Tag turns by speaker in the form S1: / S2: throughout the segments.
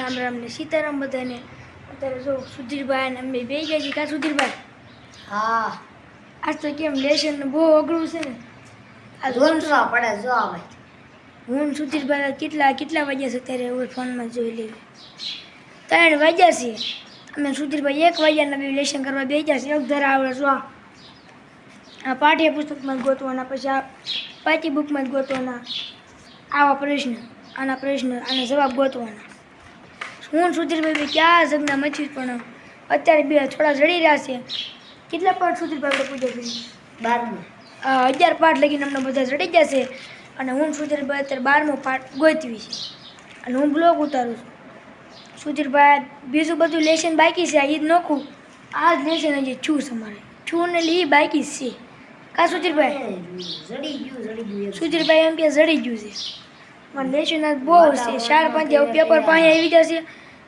S1: રામ રામ ને સીતારામ બધાને. અત્યારે જો સુધીરભાઈ અને અમે બે ગયા છીએ. કા સુધીરભાઈ?
S2: હા.
S1: આજ તો કેમ લેશન બહુ અઘરું છે ને? આ
S2: પડે જો આવે
S1: હું સુધીરભાઈ કેટલા કેટલા વાગ્યા છે અત્યારે? હવે ફોનમાં જોઈ લેવી ત્રણ વાગ્યા છે. અમે સુધીરભાઈ એક વાગ્યાના બી લેશન કરવા બે ગયા છીએ એક ધરા આવડે જો આ. આ પાઠ્ય પુસ્તકમાં જ ગોતવાના પછી આ પાઠ્ય બુકમાં જ ગોતવાના. આવા પ્રશ્ન આના પ્રશ્ન આના જવાબ ગોતવાના. હું સુધીરભાઈ ક્યાં જગના મચી પણ અત્યારે બે થોડા જડી રહ્યા છે. કેટલા પાઠ સુધીરભાઈ પૂજા કરી
S2: બારમું.
S1: અગિયાર પાઠ લગીને અમને બધા ચડી જશે અને હું સુધીરભાઈ અત્યારે બારમો પાઠ ગોતવી છે. અને હું બ્લોગ ઉતારું છું. સુધીરભાઈ બીજું બધું લેશન બાકી છે ઈ જ નોખું. આ જ લેશન હજી છું અમારે મારે છું ને લી બાકી છે. કા સુધીરભાઈ
S2: જડી ગયું જડી ગયું
S1: સુધીરભાઈ એમ કે જડી ગયું છે. મને લેશન બહુ છે. ચાર પાંચ પેપર પાસે આવી જશે.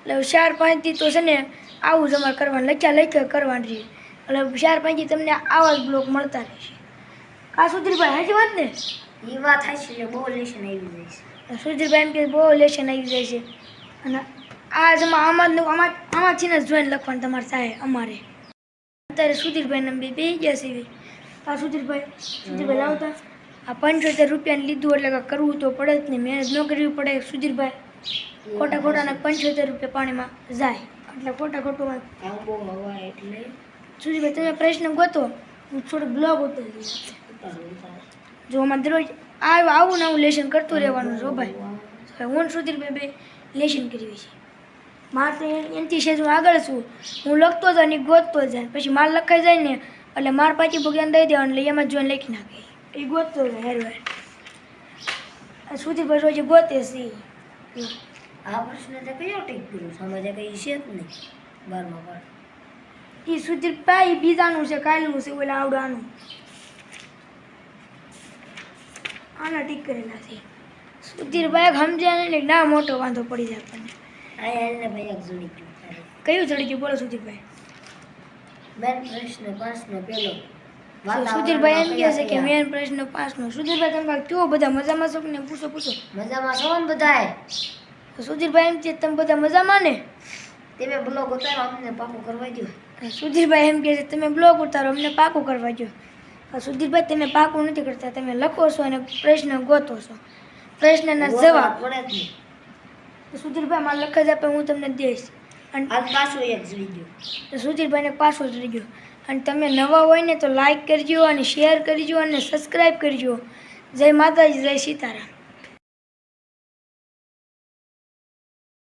S1: એટલે ચાર પાંચથી તો છે ને આવું જ અમારે કરવાનું લખ્યા લખ્યા કરવાનું રહે. એટલે ચાર પાંચથી તમને આવા જ બ્લોક મળતા રહેશે. કા સુધીરભાઈ હાજી વાત ને?
S2: એ વાત થાય છે બહુ લેશન આવી જાય છે.
S1: સુધીરભાઈ એમ કે બહુ લેશન આવી જાય છે. અને આ જ આમાં આમાં આમાં આમાંથી ને જોઈને લખવાનું તમારે થાય અમારે. અત્યારે સુધીરભાઈ ને બે બે ગયા છે આ સુધીરભાઈ સુધીરભાઈ લાવતા. આ પંચોતેર રૂપિયાને લીધું એટલે કરવું તો પડે જ નહીં મહેનત ન કરવી પડે સુધીરભાઈ. ખોટા ને પંચોતેર રૂપિયા પાણીમાં જાય. એટલે ખોટા ખોટું
S2: આંબો હવા એટલે
S1: સુધીરભાઈ તમે પ્રશ્ન ગોતો, હું થોડો બ્લોગ ઉતારી જો અમારે દરરોજ આવ્યું આવું ને આવું લેશન કરતું રહેવાનું જો ભાઈ. હું સુધીર બે લેશન કરવી છે. મારે તો એનથી સેજ હું આગળ છું. હું લખતો જાય ને ઈ ગોતતો જાય. પછી માર લખાઈ જાય ને, એટલે માર પાછી ભગવાન દઈ દેવાનું, એટલે એમાં જોઈને લખી નાખે. એ ગોતતો જાય હેર હેર આ સુધીરભાઈ રોજ ગોતે છે.
S2: આ પ્રશ્ન તે કયો ટીક કર્યો? સમજે કઈ છે જ નહીં બારમા પાઠ
S1: ઈ સુધીરભાઈ બીજાનું છે કાલનું છે ઓલા આવડાનું. આના ટીક કરેલા છે સુધીરભાઈ સમજ્યા નહીં એટલે ના મોટો વાંધો પડી જાય આપણને. કયું ચડી ગયું બોલો સુધીરભાઈ.
S2: મેન પ્રશ્ન પાંચનો પેલો.
S1: સુધીરભાઈ એમ કહે છે કે મેન પ્રશ્ન પાંચનો સુધીરભાઈ તમે કેવો બધા મજામાં છો ને પૂછો પૂછો.
S2: મજામાં છો ને
S1: બધા સુધીરભાઈ એમ કે તમે બધા મજામાં ને?
S2: તમે બ્લોગ ઉતારો અમને પાકું કરવા દો
S1: સુધીરભાઈ એમ કહે છે તમે બ્લોગ ઉતારો અમને પાકું કરવા દો સુધીરભાઈ તમે પાકું નથી કરતા તમે લખો છો અને પ્રશ્ન ગોતો છો. પ્રશ્નના જવાબ. સુધીરભાઈ મારે લખે જ આપે હું તમને દઈશ. અને
S2: પાછું એક જોઈ ગયો
S1: સુધીરભાઈને પાછો જ રહી ગયો અને તમે નવા હોય ને તો લાઈક કરજો અને શેર કરજો અને સબસ્ક્રાઈબ કરજો. જય માતાજી, જય સીતારામ.